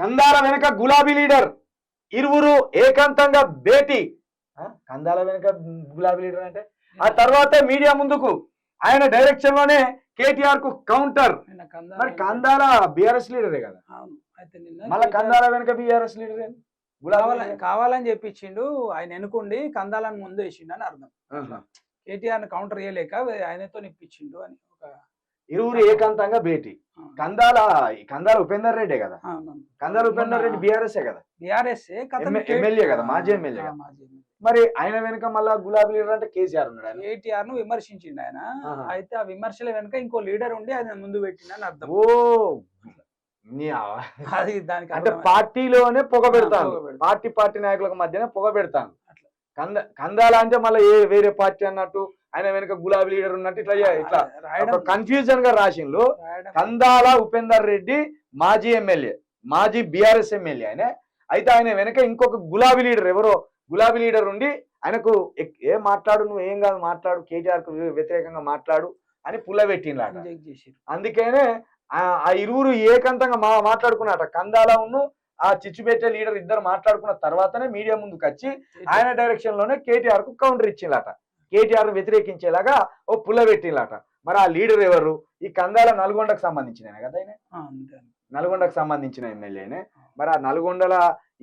కందాల వెనక గులాబీ లీడర్ ఇరువురు ఏకాంతంగా భేటీ. కందాల వెనక గులాబీ లీడర్ అంటే? ఆ తర్వాతే మీడియా ముందుకు. ఆయన డైరెక్షన్లోనే కేటీఆర్కు కౌంటర్ మరి కందాల బీఆర్ఎస్ లీడరే కదా? మళ్ళా కందాల వెనక బీఆర్ఎస్ లీడర్ కావాలని. కావాలని చెప్పించిండు. ఆయన ఎన్నుకోండి కందాలను ముందు వేసిండు అని అర్థం. కేటీఆర్ కౌంటర్ చేయలేక ఆయనతో నిప్పించిండు అని ఒక ఇరువురు ఏకాంతంగా భేటీ కందాల కందాల ఉపేందర్ రెడ్డే కదా. కందాల ఉపేందర్ రెడ్డి బీఆర్ఎస్ కదా బీఆర్ఎస్ ఎమ్మె- ఎమ్మెల్యే కదా, మాజీ ఎమ్మెల్యే కదా. మరి ఆయన వెనక మళ్ళా గులాబీ లీడర్ అంటే కేసీఆర్ ఉన్నాడు ఆయన. కేటీఆర్ను విమర్శించిండు ఆయన. అయితే ఆ విమర్శల వెనుక ఇంకో లీడర్ ఉండి ఆయన ముందు పెట్టిండు అని అర్థం ఓ అది దానికి అంటే. పార్టీలోనే పొగ పెడతాను. పార్టీ పార్టీ నాయకులకు మధ్యనే పొగ పెడతాను. కంద కందాల అంటే మళ్ళీ ఏ వేరే పార్టీ అన్నట్టు ఆయన వెనక గులాబీ లీడర్ ఉన్నట్టు ఇట్లా ఇట్లా కన్ఫ్యూజన్గా రాసిండ్లు. కందాల ఉపేందర్ రెడ్డి మాజీ ఎమ్మెల్యే మాజీ బీఆర్ఎస్ ఎమ్మెల్యే ఆయన. అయితే ఆయన వెనక ఇంకొక గులాబీ లీడర్ ఎవరో గులాబీ లీడర్ ఉండి ఆయనకు ఏం మాట్లాడు నువ్వు ఏం కాదు మాట్లాడు కేటీఆర్కు వ్యతిరేకంగా మాట్లాడు అని పుల్లబెట్టిండ్లాట అందుకనే ఆ- ఆ ఇరువురు ఏకంతంగా మా మాట్లాడుకున్నట కందాల ఉన్ను ఆ చిచ్చుపెట్టే లీడర్ ఇద్దరు మాట్లాడుకున్న తర్వాతనే మీడియా ముందుకు వచ్చి ఆయన డైరెక్షన్లోనే కేటీఆర్కు కౌంటర్ ఇచ్చిందట కేటీఆర్ వ్యతిరేకించేలాగా ఓ పుల్ల పెట్టిందట మరి ఆ లీడర్ ఎవరు? ఈ కందాల నల్గొండకు సంబంధించిన కదా ఆయన నల్గొండకు సంబంధించిన ఎమ్మెల్యేనే మరి ఆ నల్గొండల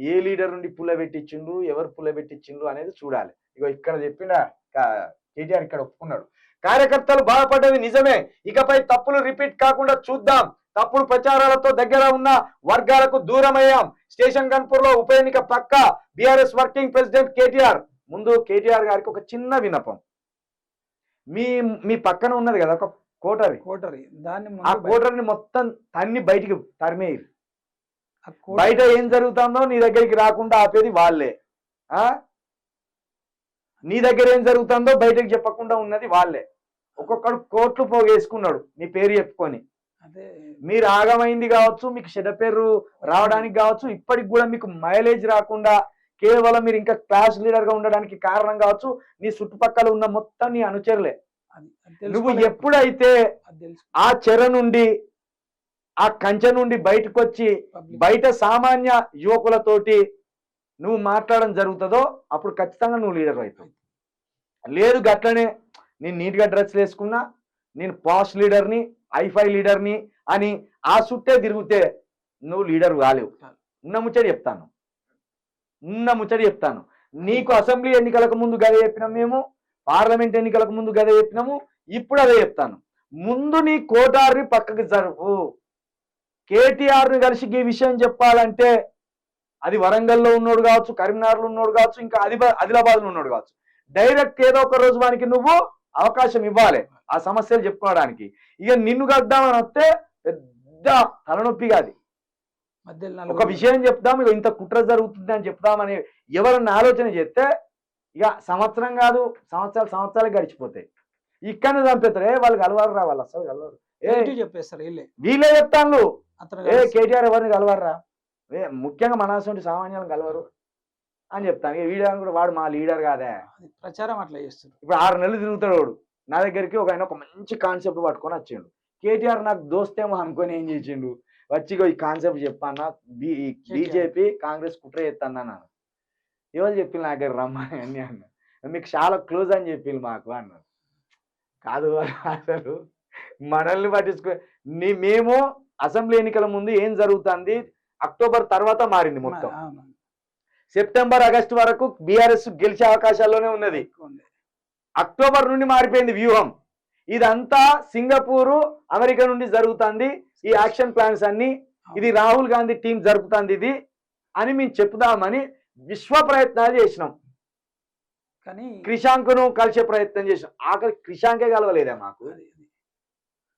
ఏ లీడర్ నుండి పుల్ల పెట్టించిండు ఎవరు పుల్ల పెట్టించిండు అనేది చూడాలి. ఇగో ఇక్కడ చెప్పిన కేటీఆర్ ఇక్కడ ఒప్పుకున్నాడు. కార్యకర్తలు బాధపడ్డది నిజమే. ఇకపై తప్పులు రిపీట్ కాకుండా చూద్దాం. తప్పుడు ప్రచారాలతో దగ్గర ఉన్న వర్గాలకు దూరమయ్యాం. స్టేషన్ గన్పూర్లో ఉప ఎన్నిక పక్క. BRS working president KTR. ముందు కేటీఆర్ గారికి ఒక చిన్న విన్నపం. మీ మీ పక్కన ఉన్నది కదా ఒక కోటరి. కోటరి. దాన్ని ఆ కోటరిని మొత్తం తన్ని బయటికి తరిమేయి. బయట ఏం జరుగుతుందో నీ దగ్గరికి రాకుండా ఆపేది వాళ్ళే. నీ దగ్గర ఏం జరుగుతుందో బయటకు చెప్పకుండా ఉన్నది వాళ్ళే. ఒక్కొక్కడు కోట్లు పోగేసుకున్నాడు నీ పేరు చెప్పుకొని. అదే. మీరు ఆగమైంది కావచ్చు మీకు చెడ్డ పేరు రావడానికి కావచ్చు ఇప్పటికి కూడా మీకు మైలేజ్ రాకుండా కేవలం మీరు ఇంకా క్లాస్ లీడర్గా ఉండడానికి కారణం కావచ్చు నీ చుట్టుపక్కల ఉన్న మొత్తం నీ అనుచరులే. నువ్వు. ఎప్పుడైతే ఆ చెర నుండి ఆ కంచె నుండి బయటకు వచ్చి బయట సామాన్య యువకులతోటి నువ్వు మాట్లాడడం జరుగుతుందో అప్పుడు ఖచ్చితంగా నువ్వు లీడర్ అవుతావు. లేదు గట్లనే నేను నీట్గా డ్రెస్లు వేసుకున్నా నేను పాష్ లీడర్ని ఐఫై లీడర్ని అని ఆ చుట్టే తిరిగితే నువ్వు లీడర్ కాలేవు. ఉన్న ముచ్చడి చెప్తాను. ఉన్న ముచ్చడి చెప్తాను. నీకు అసెంబ్లీ ఎన్నికలకు ముందు గదే చెప్పినాం మేము పార్లమెంట్ ఎన్నికలకు ముందు గదే చెప్పినాము ఇప్పుడు అదే చెప్తాను. ముందు నీ కోటారిని పక్కకి జరుపు కేటీఆర్ని కలిసి ఈ విషయం చెప్పాలంటే అది వరంగల్లో ఉన్నోడు కావచ్చు కరీంనగర్లో ఉన్నోడు కావచ్చు ఇంకా ఆదిబా ఆదిలాబాద్లో ఉన్నోడు కావచ్చు. డైరెక్ట్ ఏదో ఒక రోజు వానికి నువ్వు అవకాశం ఇవ్వాలి ఆ సమస్యలు చెప్పుకోవడానికి. ఇక నిన్ను కద్దామని వస్తే పెద్ద తలనొప్పి కాదు. ఒక విషయం చెప్దాం ఇక ఇంత కుట్ర జరుగుతుంది అని చెప్దామని ఎవరన్నా ఆలోచన చేస్తే ఇక సంవత్సరం కాదు సంవత్సరాలు సంవత్సరాలు గడిచిపోతాయి. ఇక్కడ చంపేతారు ఏ వాళ్ళు కలవారు రా వాళ్ళు అసలు కలవరు. చెప్పేస్తారు వీళ్ళే. చెప్తాను ఏ కేటీఆర్ ఎవరిని కలవర్రా ఏ ముఖ్యంగా మనసుంటి సామాన్యాలను కలవరు అని చెప్తాను. వీడియో కూడా వాడు మా లీడర్ కాదే. అది ప్రచారం అట్లా చేస్తారు ఇప్పుడు ఆరు నెలలు తిరుగుతాడు వాడు. నా దగ్గరికి ఒక ఆయన ఒక మంచి కాన్సెప్ట్ పట్టుకొని వచ్చిండు. కేటీఆర్ నాకు దోస్తేమో అనుకొని ఏం చేసిండు? వచ్చి ఇగో ఈ కాన్సెప్ట్ చెప్పాను బి బీజేపీ కాంగ్రెస్ కుట్ర చేస్తాను అన్నాను. ఎవరు చెప్పి నా దగ్గర రమ్మని అని అన్న మీకు చాలా క్లోజ్ అని చెప్పిండు మాకు అన్నారు కాదు అసలు. మనల్ని పట్టించుకో నీ మేము అసెంబ్లీ ఎన్నికల ముందు ఏం జరుగుతుంది? అక్టోబర్ తర్వాత మారింది మొత్తం. సెప్టెంబర్ ఆగస్టు వరకు బీఆర్ఎస్ గెలిచే అవకాశాల్లోనే ఉన్నది. అక్టోబర్ నుండి మారిపోయింది వ్యూహం. ఇదంతా సింగపూరు అమెరికా నుండి జరుగుతుంది. ఈ యాక్షన్ ప్లాన్స్ అన్ని. ఇది రాహుల్ గాంధీ టీం జరుపుతుంది ఇది అని మేము చెప్దామని విశ్వ ప్రయత్నాలు చేసినాం. కానీ క్రిషాంక్ను కలిసే ప్రయత్నం చేసినాం. ఆఖరి క్రిషాంకే కలవలేదే మాకు?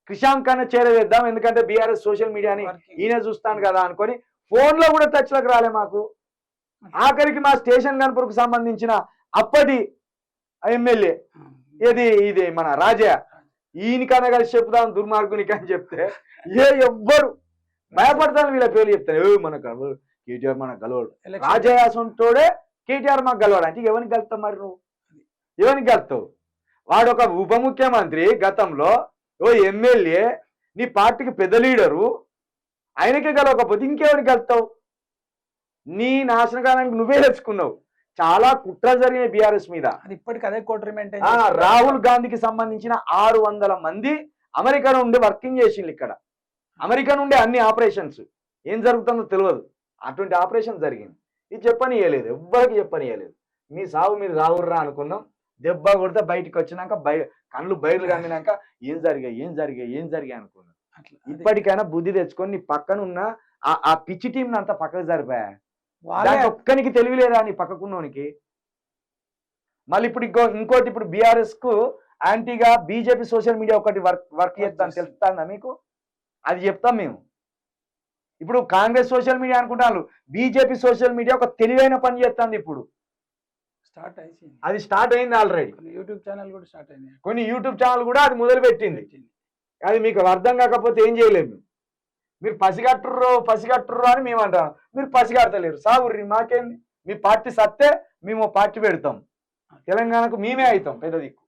క్రిషాంక్ అన్న చేరవేద్దాం ఎందుకంటే బీఆర్ఎస్ సోషల్ మీడియాని. ఈయన చూస్తాను కదా అనుకొని ఫోన్లో కూడా టచ్లోకి రాలే మాకు. ఆఖరికి మా స్టేషన్ గన్పూర్కు సంబంధించిన అప్పటి ఎమ్మెల్యే. ఏది ఇది మన రాజా ఈయనకన్నా కలిసి చెప్దాం దుర్మార్గునికి అని చెప్తే ఏ ఎవ్వరు భయపడతాను వీళ్ళ పేర్లు చెప్తారు. ఏ మన కలవడు కేటీఆర్ మన Election. రాజయాసంతోడే కేటీఆర్ మాకు గలవాడు. అంటే ఎవరికి కలుస్తావు మరి నువ్వు? ఎవరికి కలుస్తావు వాడు ఒక ఉప ముఖ్యమంత్రి గతంలో ఓ ఎమ్మెల్యే నీ పార్టీకి పెద్ద లీడరు ఆయనకే గెలవకపోతే ఇంకెవరికి కలుస్తావు నీ నాశనకాలానికి నువ్వే తెచ్చుకున్నావు. చాలా కుట్రలు జరిగినాయి బీఆర్ఎస్ మీద. ఇప్పటికి అదే కోటరీ రాహుల్ గాంధీకి సంబంధించిన ఆరు వందల మంది అమెరికా నుండి వర్కింగ్ చేసిండ్రు ఇక్కడ. అమెరికా నుండి అన్ని ఆపరేషన్స్. ఏం జరుగుతుందో తెలియదు. అటువంటి ఆపరేషన్ జరిగింది. ఇది చెప్పనియలేదు. ఎవ్వరికి చెప్పనియలేదు. మీ సాగు మీరు రావుర్రా అనుకున్నాం. దెబ్బ కొడితే బయటికి వచ్చినాక బయ కళ్ళు బయలు కమ్మినాక ఏం జరిగాయి ఏం జరిగాయి ఏం జరిగాయి అనుకున్నాం. ఇప్పటికైనా బుద్ధి తెచ్చుకొని నీ పక్కన ఉన్న ఆ- ఆ పిచ్చి టీం అంతా పక్కకు జరిపా దానికి ఒక్కనికి తెలివిలేదా నీ పక్కకున్నోనికి? మళ్ళీ ఇప్పుడు ఇంకో ఇంకోటి ఇప్పుడు బీఆర్ఎస్కు యాంటీగా బీజేపీ సోషల్ మీడియా ఒకటి వర్క్ వర్క్ చేస్తాను. తెలుస్తుందా మీకు? అది చెప్తాం మేము. ఇప్పుడు కాంగ్రెస్ సోషల్ మీడియా అనుకుంటాను బీజేపీ సోషల్ మీడియా ఒక తెలివైన పని చేస్తుంది ఇప్పుడు. స్టార్ట్ అయిపోయింది. అది స్టార్ట్ అయింది ఆల్రెడీ. యూట్యూబ్ ఛానల్ కూడా స్టార్ట్ అయింది కొన్ని యూట్యూబ్ ఛానల్ కూడా అది మొదలు పెట్టింది అది మీకు అర్థం కాకపోతే ఏం చేయలేము మీరు పసిగట్టుర్రో పసిగట్టుర్రో అని మేము అంటాం మీరు పసిగడతలేరు. సాగుర్రి మాకేంది? మీ పార్టీ సత్తే మేము పార్టీ పెడతాం. తెలంగాణకు మేమే అవుతాం పెద్ద దిక్కు.